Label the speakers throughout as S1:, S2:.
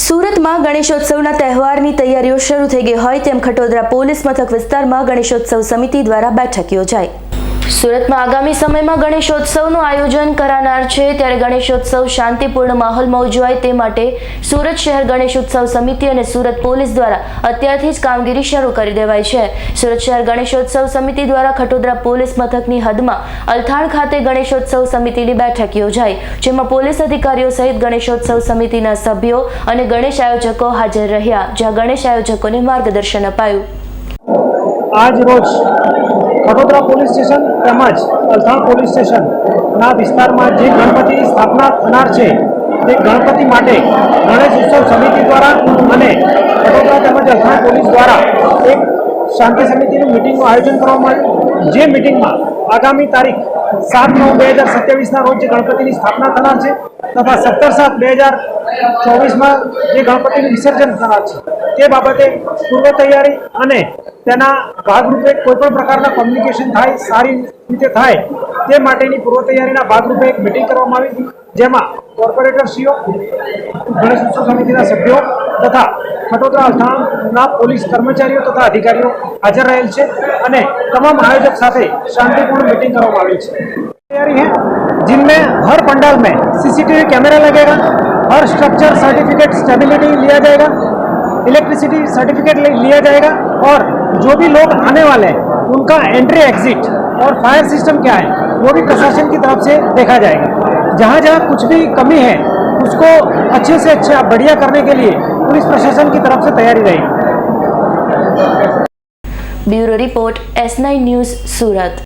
S1: સુરતમાં ગણેશોત્સવના તહેવારની તૈયારીઓ શરૂ થઈ ગઈ હોય તેમ ખટોદરા પોલીસ મથક વિસ્તારમાં ગણેશોત્સવ સમિતિ દ્વારા બેઠક યોજાઈ. સુરતમાં આગામી સમયમાં ગણેશોત્સવનું આયોજન કરાનાર છે, ત્યારે ગણેશોત્સવ શાંતિપૂર્ણ માહોલમાં ઉજવાય તે માટે સુરત શહેર ગણેશોત્સવ સમિતિ અને સુરત પોલીસ દ્વારા અત્યારથી જ કામગીરી શરૂ કરી દેવાઈ છે. સુરત શહેર ગણેશોત્સવ સમિતિ દ્વારા ખટોદરા પોલીસ મથકની હદમાં અલથાણ ખાતે ગણેશોત્સવ સમિતિની બેઠક યોજાઈ, જેમાં પોલીસ અધિકારીઓ સહિત ગણેશોત્સવ સમિતિના સભ્યો અને ગણેશ આયોજકો હાજર રહ્યા, જ્યાં ગણેશ આયોજકોને માર્ગદર્શન અપાયું.
S2: આજ રોજ વડોદરા પોલીસ સ્ટેશન તેમજ અલથાણ પોલીસ સ્ટેશનના વિસ્તારમાં જે ગણપતિની સ્થાપના થનાર છે, તે ગણપતિ માટે ગણેશ ઉત્સવ સમિતિ દ્વારા અને વડોદરા તેમજ અલથાણ પોલીસ દ્વારા એક શાંતિ સમિતિનું મિટિંગનું આયોજન કરવામાં આવ્યું. જે મિટિંગમાં આગામી તારીખ સાત નવ બે હજાર સત્યાવીસના રોજ જે ગણપતિની સ્થાપના થનાર છે તથા સત્તર સાત બે હજાર ચોવીસમાં જે ગણપતિનું વિસર્જન થનાર છે. તે બાબતે પૂર્વ તૈયારી અને તેના ભાગરૂપે કોઈપણ પ્રકારના કોમ્યુનિકેશન થાય સારી રીતે થાય તે માટેની પૂર્વ તૈયારીના ભાગરૂપે એક મિટિંગ કરવામાં આવી જેમાં કોર્પોરેટરશ્રીઓ ગણેશ ઉત્સવ સમિતિના સભ્યો તથા ખટોદરા અલથાણના પોલીસ કર્મચારીઓ તથા અધિકારીઓ હાજર રહેલ છે અને તમામ આયોજક સાથે શાંતિપૂર્ણ मीटिंग કરવામાં આવી છે तैयारी है जिनमें हर पंडाल में सीसीटीवी कैमरा लगेगा हर स्ट्रक्चर सर्टिफिकेट स्टेबिलिटी लिया जाएगा इलेक्ट्रिसिटी सर्टिफिकेट लिया जाएगा और जो भी लोग आने वाले हैं उनका एंट्री एग्जिट और फायर सिस्टम क्या है वो भी प्रशासन की तरफ से देखा जाएगा जहाँ जहाँ कुछ भी कमी है उसको अच्छे से अच्छा बढ़िया करने के लिए पुलिस प्रशासन की तरफ से तैयारी रहेगी
S1: bureau report S nine news Surat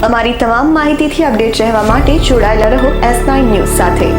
S3: અમારી તમામ માહિતીથી અપડેટ રહેવા માટે જોડાયેલા રહો એસ નાઇન ન્યૂઝ સાથે